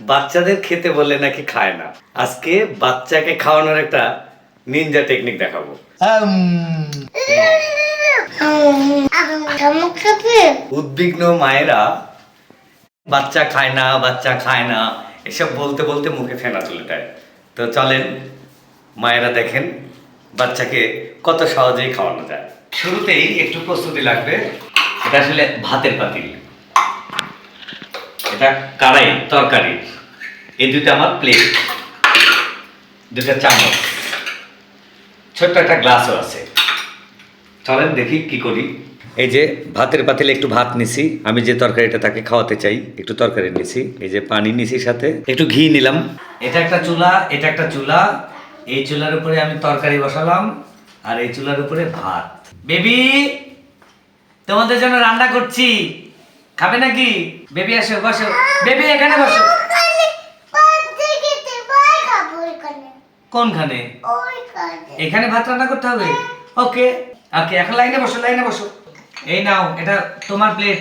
বাচ্চাদের খেতে বলে নাকি খায় না। আজকে বাচ্চাকে খাওয়ানোর একটা নিনজা টেকনিক দেখাবো। উদ্বিগ্ন মায়েরা বাচ্চা খায় না, বাচ্চা খায় না, এসব বলতে বলতে মুখে ফেনা চলে যায় তো চলেন, মায়েরা দেখেন বাচ্চাকে কত সহজেই খাওয়ানো যায়। শুরুতেই একটু প্রস্তুতি লাগবে। এটা আসলে ভাতের পাতিল। এটা কারাই তরকারি। এই দুটো আমার প্লেট দুটা চামচ। ছোট্ট একটা গ্লাসও আছে। চলেন দেখি কি করি। এই যে ভাতের পাতিলে একটু ভাত নিছি আমি যে তরকারিটা তাকে খাওয়াতে চাই একটু তরকারি নিছি এই যে পানি নিছি সাথে একটু ঘি নিলাম। এটা একটা চুলা এটা একটা চুলা এই চুলার উপরে আমি তরকারি বসালাম আর এই চুলার উপরে ভাত। বেবি তোমাদের জন্য রান্না করছি। খাবে নাকি? বেবি আসো, বসো। বেবি, এখানে বসো। কোনখানে? এখানে ভাত রান্না করতে হবে? ওকে ওকে, এখন লাইনে বসো লাইনে বসো। এই নাও, এটা তোমার প্লেট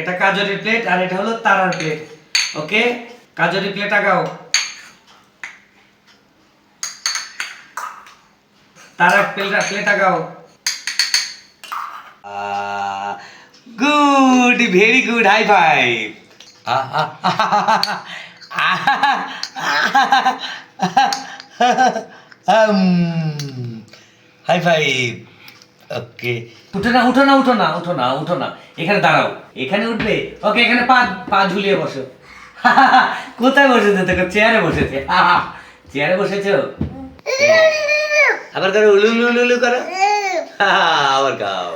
এটা কাজরির প্লেট আর এটা হলো তারার প্লেট ওকে কাজরি প্লেট আগাও। তারা plate plate আগাও। Good very good high five high five okay উঠো না উঠো না উঠো না উঠো না উঠো না। এখানে দাঁড়াও। এখানে উঠবে। ওকে এখানে পা পা ঝুলিয়ে বসো। কোথায় বসেছে? দেখো চেয়ারে বসেছে। চেয়ারে বসেছো? আবার করো উলু উলু উলু উলু করো। আবার গাও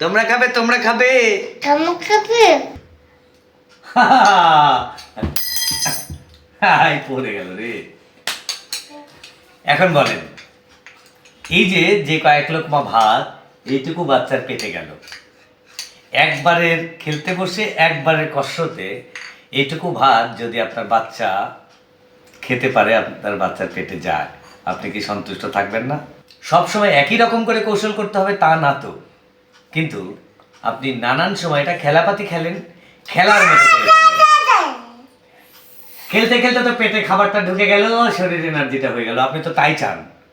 তোমরা খাবে তোমরা খাবে। জামা খাবে? হাই পড়ে গেল রে। এখন বলেন এই যে যে কয়েক লোকমা ভাত এইটুকু বাচ্চার পেটে গেল একবারের খেলতে বসে একবারের কষ্টতে এইটুকু ভাত যদি আপনার বাচ্চা খেতে পারে আপনার বাচ্চার পেটে যায়। আপনি কি সন্তুষ্ট থাকবেন না? সবসময় একই রকম করে কৌশল করতে হবে তা না তো। কিন্তু আপনি নানান সময় এটা খেলাপাতি খেলেন, খেলার মতো খেলতে খেলতে তো পেটে খাবারটা ঢুকে গেল, শরীরে এনার্জিটা হয়ে গেল। আপনি তো তাই চান।